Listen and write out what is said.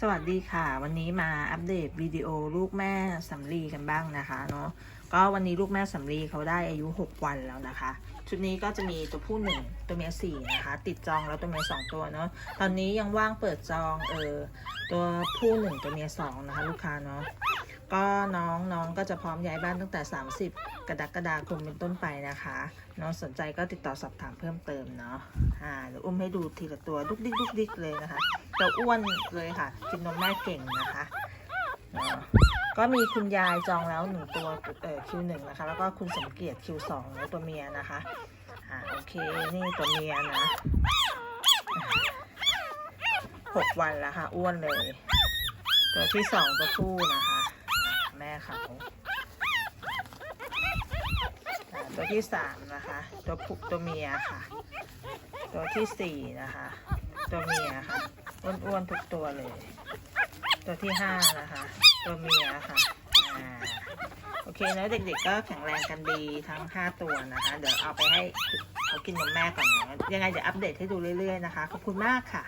สวัสดีค่ะ วันนี้มาอัปเดตวิดีโอลูกแม่สำลีกันบ้างนะคะเนาะก็วันนี้ลูกแม่สำลีเขาได้อายุ 6 วันแล้วนะคะ ชุดนี้ก็จะมีตัวผู้หนึ่งตัวเมียสี่นะคะ ติดจองแล้วตัวเมียสองตัวเนาะตอนนี้ยังว่างเปิดจองเออตัวผู้หนึ่งตัวเมียสองนะคะ ลูกค้าเนาะ ก็น้องน้องก็จะพร้อมย้ายบ้านตั้งแต่ 30 กรกฎาคมเป็นต้นไปนะคะ น้องสนใจก็ติดต่อสอบถามเพิ่มเติมเนาะอ่าเดี๋ยวอุ้มให้ดูทีละตัวดุกดิกดุกดิกเลยนะคะจะอ้วนเลยค่ะ กินนมแม่เก่งนะคะก็มีคุณยายจองแล้วหนึ่งตัวเอ่อคิวหนึ่งนะคะ แล้วก็คุณสมเกียรติคิวสองตัวเมียนะคะอ่าโอเคนี่ตัวเมียนะหกวันแล้วค่ะ อ้วนเลย ตัวที่สองตัวผู้นะคะ ขาอ่าตัวที่สามนะคะ ตัวผู้ตัวเมียค่ะ ตัวที่สี่นะคะ ตัวเมียค่ะอ้วนๆทุกตัวเลย ตัวที่ห้านะคะ ตัวเมียค่ะโอเคนะเด็กๆก็แข็งแรงกันดีทั้งห้าตัวนะคะ เดี๋ยวเอาไปให้เขากินนมแม่ก่อนนะยังไงเดี๋ยวอัปเดตให้ดูเรื่อยๆนะคะ ขอบคุณมากค่ะ